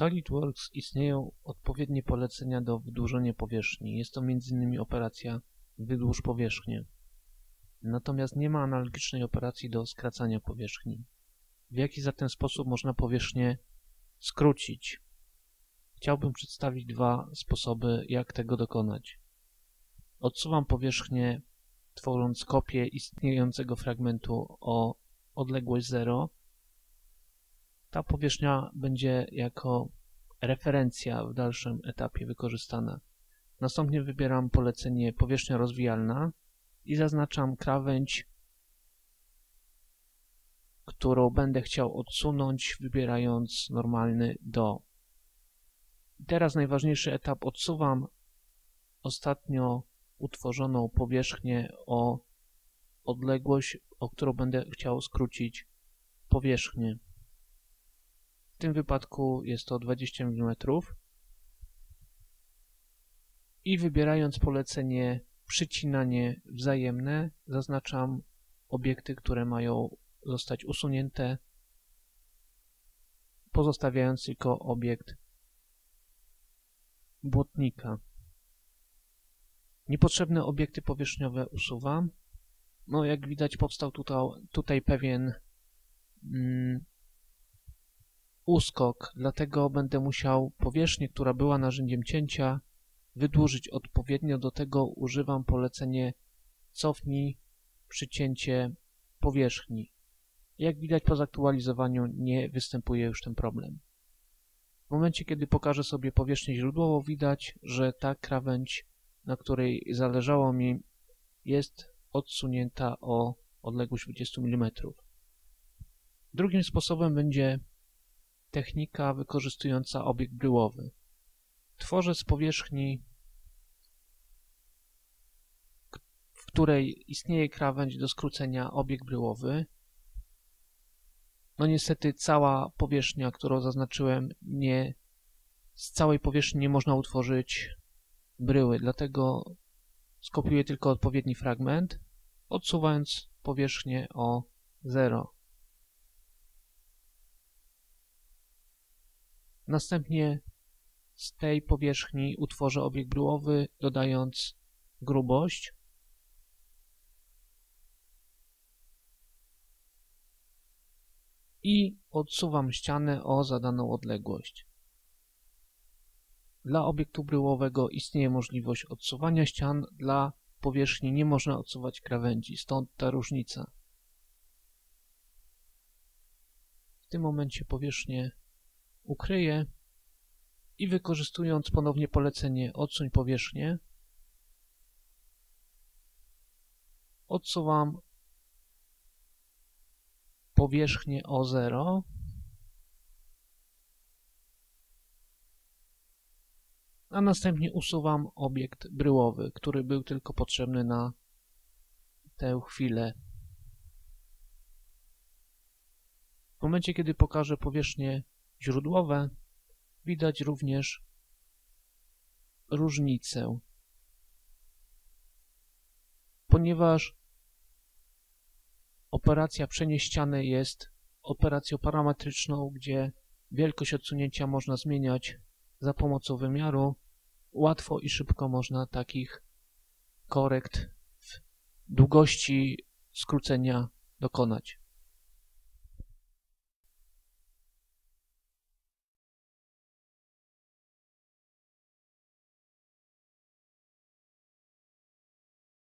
SolidWorks istnieją odpowiednie polecenia do wydłużenia powierzchni. Jest to m.in. operacja wydłuż powierzchnię. Natomiast nie ma analogicznej operacji do skracania powierzchni. W jaki zatem sposób można powierzchnię skrócić? Chciałbym przedstawić dwa sposoby, jak tego dokonać. Odsuwam powierzchnię, tworząc kopię istniejącego fragmentu o odległość 0 ta powierzchnia będzie jako referencja w dalszym etapie wykorzystana. Następnie wybieram polecenie powierzchnia rozwijalna i zaznaczam krawędź, którą będę chciał odsunąć, wybierając normalny do. Teraz najważniejszy etap. Odsuwam ostatnio utworzoną powierzchnię o odległość, o którą będę chciał skrócić powierzchnię tym wypadku jest to 20 mm. I wybierając polecenie przycinanie wzajemne, zaznaczam obiekty, które mają zostać usunięte, pozostawiając tylko obiekt błotnika. Niepotrzebne obiekty powierzchniowe usuwam. No, jak widać, powstał tutaj, tutaj pewien mm, uskok, dlatego będę musiał powierzchnię, która była narzędziem cięcia, wydłużyć odpowiednio. Do tego używam polecenie cofnij przycięcie powierzchni. Jak widać po zaktualizowaniu nie występuje już ten problem. W momencie, kiedy pokażę sobie powierzchnię źródłową, widać, że ta krawędź, na której zależało mi, jest odsunięta o odległość 20 mm. Drugim sposobem będzie technika wykorzystująca obiekt bryłowy. Tworzę z powierzchni, w której istnieje krawędź do skrócenia obiekt bryłowy. No niestety cała powierzchnia, którą zaznaczyłem, nie, z całej powierzchni nie można utworzyć bryły, dlatego skopiuję tylko odpowiedni fragment, odsuwając powierzchnię o 0. Następnie z tej powierzchni utworzę obiekt bryłowy, dodając grubość. I odsuwam ścianę o zadaną odległość. Dla obiektu bryłowego istnieje możliwość odsuwania ścian, dla powierzchni nie można odsuwać krawędzi, stąd ta różnica. W tym momencie powierzchnię ukryję i wykorzystując ponownie polecenie odsuń powierzchnię, odsuwam powierzchnię o 0 a następnie usuwam obiekt bryłowy, który był tylko potrzebny na tę chwilę. W momencie, kiedy pokażę powierzchnie źródłowe, widać również różnicę. Ponieważ operacja przenieściane jest operacją parametryczną, gdzie wielkość odsunięcia można zmieniać za pomocą wymiaru, łatwo i szybko można takich korekt w długości skrócenia dokonać.